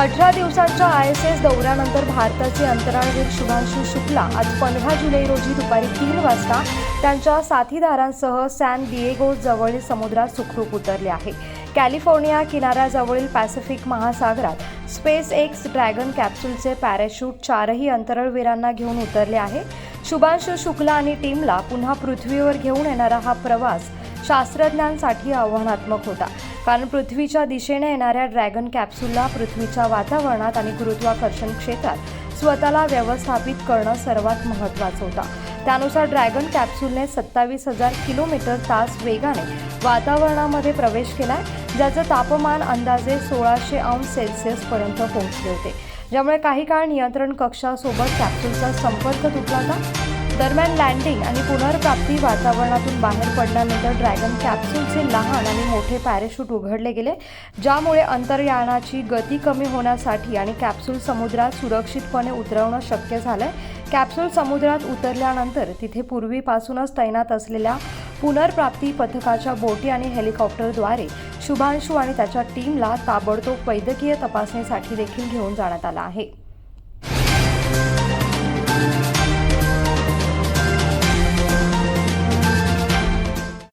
अठरा दिवसांच्या I S S दौऱ्यानंतर भारताचे अंतराळवीर शुभांशु शुक्ला आज पंधरा जुलै रोजी दुपारी तीन वाजता त्यांच्या साथीदारांसह सॅन दिएगो जवळील समुद्रात सुखरूप उतरले आहे. कॅलिफोर्निया किनाऱ्याजवळील पॅसिफिक महासागरात स्पेस एक्स ड्रॅगन कॅप्सूलचे पॅराशूट चारही अंतराळवीरांना घेऊन उतरले आहे. शुभांशु शुक्ला आणि टीमला पुन्हा पृथ्वीवर घेऊन येणारा हा प्रवास शास्त्रज्ञांसाठी आव्हानात्मक होता. कारण पृथ्वीच्या दिशेने येणाऱ्या ड्रॅगन कॅप्सूलला पृथ्वीच्या वातावरणात आणि गुरुत्वाकर्षण क्षेत्रात स्वतःला व्यवस्थापित करणं सर्वात महत्त्वाचं होता. त्यानुसार ड्रॅगन कॅप्सूलने सत्तावीस हजार किलोमीटर तास वेगाने वातावरणामध्ये प्रवेश केलाय ज्याचं तापमान अंदाजे सोळाशे अंश सेल्सिअसपर्यंत पोहोचले होते. ज्यामुळे काही काळ नियंत्रण कक्षासोबत कॅप्सूलचा संपर्क तुटला होता. दरम्यान लँडिंग आणि पुनर्प्राप्ती वातावरणातून बाहेर पडल्यानंतर ड्रॅगन कॅप्सूलचे लहान आणि मोठे पॅरेशूट उघडले गेले ज्यामुळे अंतर्यानाची गती कमी होण्यासाठी आणि कॅप्सूल समुद्रात सुरक्षितपणे उतरवणं शक्य झालंय. कॅप्सूल समुद्रात उतरल्यानंतर तिथे पूर्वीपासूनच तैनात असलेल्या पुनर्प्राप्ती पथकाच्या बोटी आणि हेलिकॉप्टरद्वारे शुभांशू आणि त्याच्या टीमला ताबडतोब वैद्यकीय तपासणीसाठी देखील घेऊन जाण्यात आला आहे.